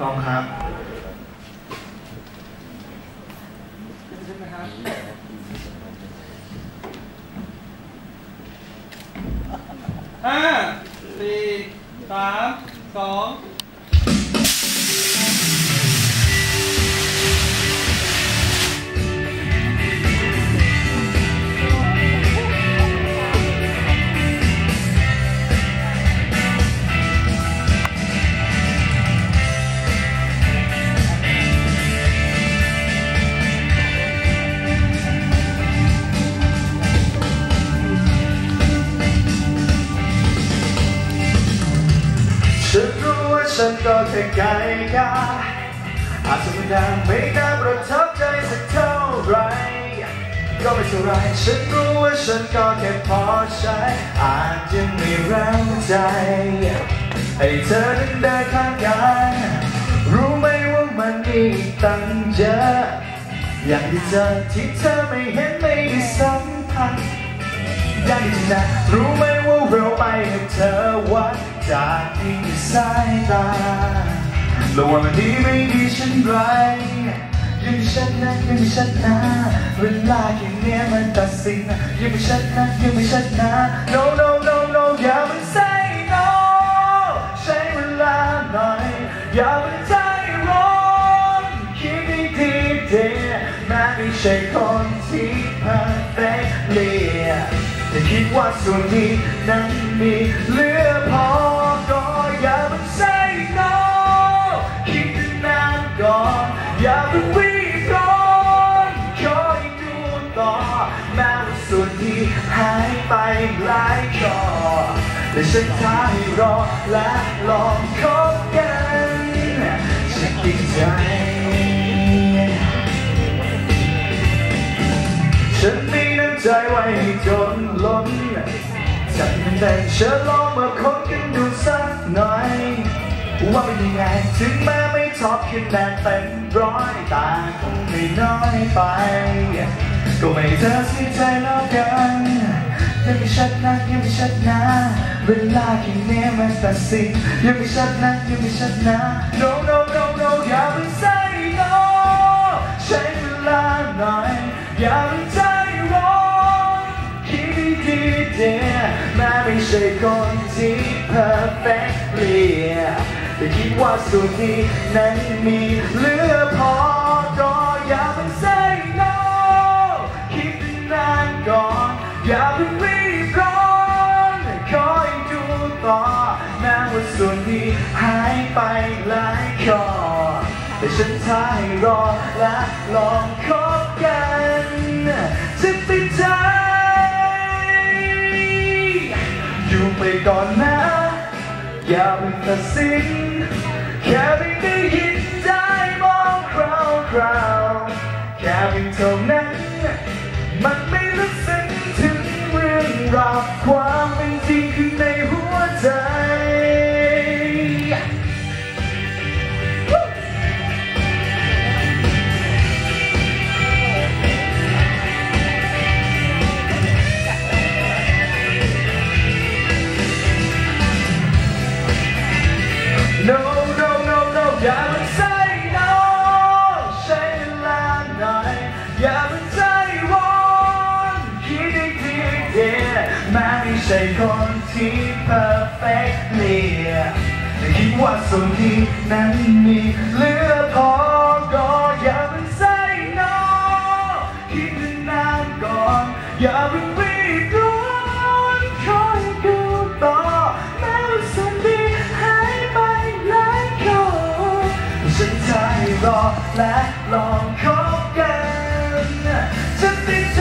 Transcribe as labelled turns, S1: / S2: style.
S1: ต้องครับ
S2: ใช่ไหมครับห้าสี่สามสอง
S1: ฉันก็แค่ไก่กาอาจจะไม่ดังไม่น่าประทับใจสักเท่าไร ก็ไม่เท่าไรฉันรู้ว่าฉันก็แค่พอใช้อาจยังไม่แรงใจให้เธอนั้นได้ข้างกันรู้ไหมว่ามันมีตั้งเยอะ อย่างที่เธอที่เธอไม่เห็นไม่ได้สัมผัส ได้นะ รู้ไหมว่าเราไปให้เธอวัดจากที่สายตาแล้ววันนี้ไม่ดีฉันไรยังไม่ชัดนะยังไม่ชัดนะเวลาแค่เนี้ยมันตัดสินยังไม่ชัดนะยังไม่ชัดนะ no no no no แต่คิดว่าส่วนนี้นั้นมีเหลือพอก็อย่าเพิ่ง say no คิดนานก่อนอย่าเพิ่งรีบร้อนคอยดูต่อแม้ว่าส่วนที่หายไปหลายก่อแต่ฉันท้าให้รอและลองคบ แต่เชิญลองมาคบกันดูสักหน่อย ว่าเป็นยังไง ถึงแม้ไม่ชอบคะแนนเต็มร้อยแต่คงไม่น้อยไป ก็ไม่เธอเสียใจแล้วกันยังไม่ชัดนะยังไม่ชัดนะเวลาแค่นี้มันตัดสินยังไม่ชัดนะยังไม่ชัดนะ no no คนที่ perfectly แต่คิดว่าส่วนนี้นั้นมีเหลือพอก็อย่าเพิ่ง say no คิดนานก่อนอย่าเพิ่งรีบร้อนคอยดูต่อแม้ว่าส่วนนี้หายไปหลายข้อแต่ฉันท้าให้รอและลองคบกันจะติดใจอ ไปก่อนนะ อย่าเพิ่งตัดสิน แค่เพียงได้ยินได้มองคราวคราวแค่เพียงเท่านั้น มันไม่ลึกซึ้งถึงเรื่องราวความเป็นจริง อย่าเพิ่ง say no ใช้เวลาหน่อยอย่าเพิ่งใจร้อนคิดดีๆเดียแม้ไม่ใช่คนที่ perfectly แต่คิดว่าส่วนที่นั้นมีเหลือพอก็อย่าเพิ่งใส่นองคิดนานก่อนอย่าเพิ่งรีบ และลองคบกันจะติดใจ